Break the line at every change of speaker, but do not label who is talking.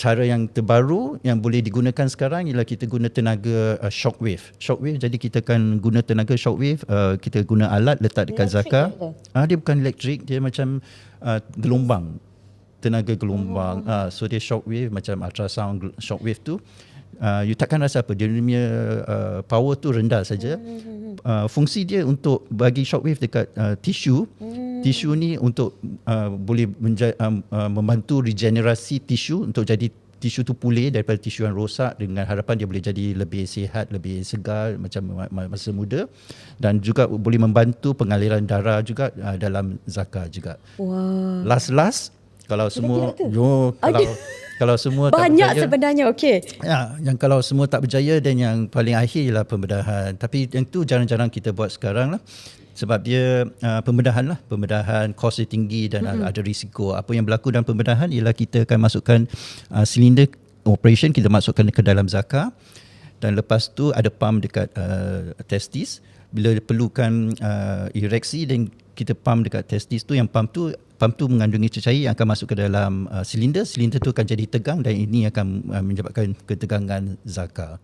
cara yang terbaru yang boleh digunakan sekarang ialah kita guna tenaga uh, shockwave. Shockwave jadi kita akan guna tenaga shockwave uh, kita guna alat letak dekat
Elektrik
Zaka.
ke?
Ah dia bukan elektrik, dia macam uh, gelombang. Tenaga gelombang. Ah so dia shockwave macam ultrasound shockwave tu uh, you takkan rasa apa dia punya uh, power tu rendah saja. Uh, fungsi dia untuk bagi shockwave dekat uh, tisu. Tisu ni untuk uh, boleh menja- um, uh, membantu regenerasi tisu untuk jadi tisu tu pulih daripada tisu yang rosak dengan harapan dia boleh jadi lebih sihat, lebih segar macam ma- ma- masa muda dan juga boleh membantu pengaliran darah juga uh, dalam zakar juga.
Wah.
Last last kalau semua yo kalau kalau semua tak
Banyak
berjaya,
sebenarnya. Okey.
Ya, yang kalau semua tak berjaya dan yang paling akhir ialah pembedahan. Tapi yang tu jarang-jarang kita buat sekarang lah. Sebab dia uh, pembedahan lah. Pembedahan kos dia tinggi dan mm-hmm. ada risiko. Apa yang berlaku dalam pembedahan ialah kita akan masukkan uh, silinder operation, kita masukkan ke dalam zakar. Dan lepas tu ada pump dekat uh, testis. Bila perlukan uh, ereksi dan kita pump dekat testis tu, yang pump tu pump tu mengandungi cecair yang akan masuk ke dalam uh, silinder. Silinder tu akan jadi tegang dan ini akan uh, menyebabkan ketegangan zakar.